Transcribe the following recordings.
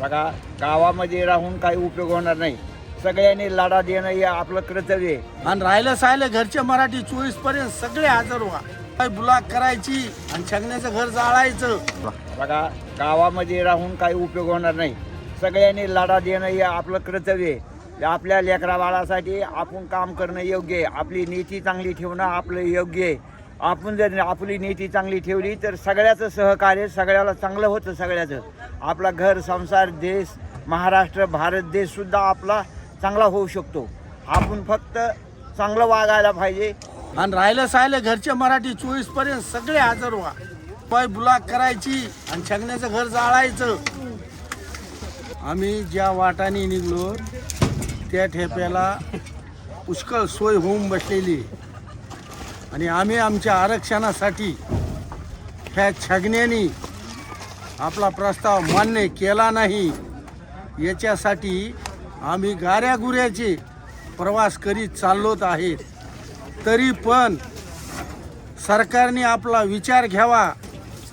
बघा गावामध्ये राहून काही उपयोग होणार नाही. सगळ्यांनी लढा देणं हे आपलं कर्तव्य आहे. आणि राहिलं सायलं घरचे मराठी चोवीसपर्यंत सगळे हजर व्हा. काय बुलाक करायची आणि छगण्याचं घर जाळायचं. बघा गावामध्ये राहून काही उपयोग होणार नाही. सगळ्यांनी लढा देणं हे आपलं कर्तव्य आहे. आपल्या लेकरा बाळासाठी आपण काम करणं योग्य आहे. आपली नीती चांगली ठेवणं आपलं योग्य आहे. आपण जर आपली नीती चांगली ठेवली तर सगळ्याचं सहकार्य सगळ्याला चांगलं होतं सगळ्याचं. आपला घर संसार देश महाराष्ट्र भारत देशसुद्धा आपला चांगला होऊ शकतो. आपण फक्त चांगलं वागायला पाहिजे. आणि राहिलं सायलं घरचे मराठी चोवीसपर्यंत सगळे हजर व्हा. पाय बुलाक करायची आणि छगण्याचं घर जाळायचं. आम्ही ज्या वाटाने निघलो त्या ठेप्याला पुष्कळ सोय होऊन बसलेली. आणि आम्ही आमच्या आरक्षणासाठी ह्या छगण्यानी आपला प्रस्ताव मान्य केला नाही. याच्यासाठी आम्ही गाऱ्यागुऱ्याचे प्रवास करीत चाललोत आहेत. तरी पण सरकारने आपला विचार घ्यावा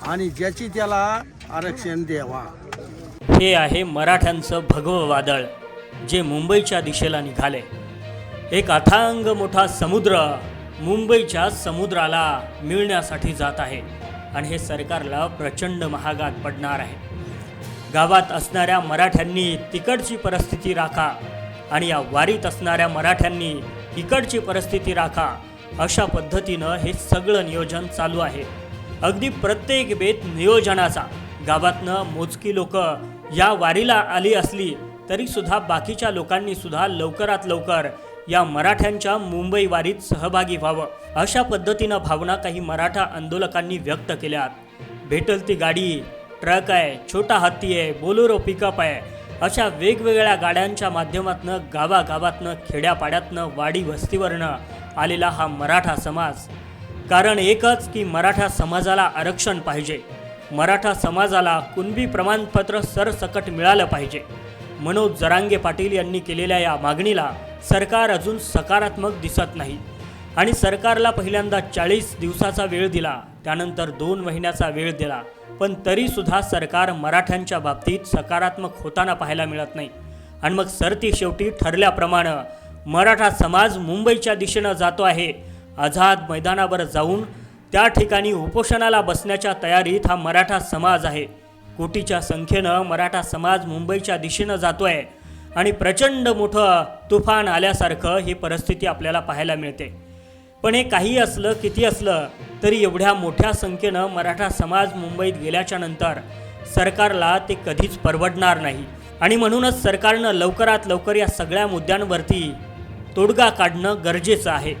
आणि ज्याची त्याला आरक्षण द्यावा. हे आहे मराठ्यांचं भगवं वादळ जे मुंबईच्या दिशेला निघाले. एक अथांग मोठा समुद्र मुंबईच्या समुद्राला मिळण्यासाठी जात आहे आणि हे सरकारला प्रचंड महागात पडणार आहे. गावात असणाऱ्या मराठ्यांनी तिकडची परिस्थिती राखा आणि या वारीत असणाऱ्या मराठ्यांनी इकडची परिस्थिती राखा अशा पद्धतीनं हे सगळं नियोजन चालू आहे. अगदी प्रत्येक बेत नियोजनाचा. गावातनं मोजकी लोक या वारीला आली असली तरीसुद्धा बाकीच्या लोकांनी सुद्धा लवकरात लवकर या मराठ्यांच्या मुंबई वारीत सहभागी व्हावं अशा पद्धतीनं भावना काही मराठा आंदोलकांनी व्यक्त केल्यात भेटल ती गाडी ट्रक आहे छोटा हत्ती आहे बोलोरो पिकअप आहे. अशा वेगवेगळ्या गाड्यांच्या माध्यमातनं गावागावातनं खेड्यापाड्यातनं वाडी वस्तीवरनं आलेला हा मराठा समाज. कारण एकच की मराठा समाजाला आरक्षण पाहिजे. मराठा समाजाला कुणबी प्रमाणपत्र सरसकट मिळालं पाहिजे. मनोज जरांगे पाटील यांनी केलेल्या या मागणीला सरकार अजून सकारात्मक दिसत नाही. आणि सरकारला पहिल्यांदा चाळीस दिवसाचा वेळ दिला त्यानंतर दोन महिन्याचा वेळ दिला. पण तरीसुद्धा सरकार मराठ्यांच्या बाबतीत सकारात्मक होताना पाहायला मिळत नाही. आणि मग सरती शेवटी ठरल्याप्रमाणे मराठा समाज मुंबईच्या दिशेनं जातो आहे. आझाद मैदानावर जाऊन त्या ठिकाणी उपोषणाला बसण्याच्या तयारीत हा मराठा समाज आहे. कोटीच्या संख्येनं मराठा समाज मुंबईच्या दिशेनं जातो आहे आणि प्रचंड मोठं तुफान आल्यासारखं ही परिस्थिती आपल्याला पाहायला मिळते. पण हे काही असलं किती असलं तरी एवढ्या मोठ्या संख्येनं मराठा समाज मुंबईत गेल्याच्यानंतर सरकारला ते कधीच परवडणार नाही. आणि म्हणूनच सरकारनं लवकरात लवकर या सगळ्या मुद्द्यांवरती तोडगा काढणं गरजेचं आहे.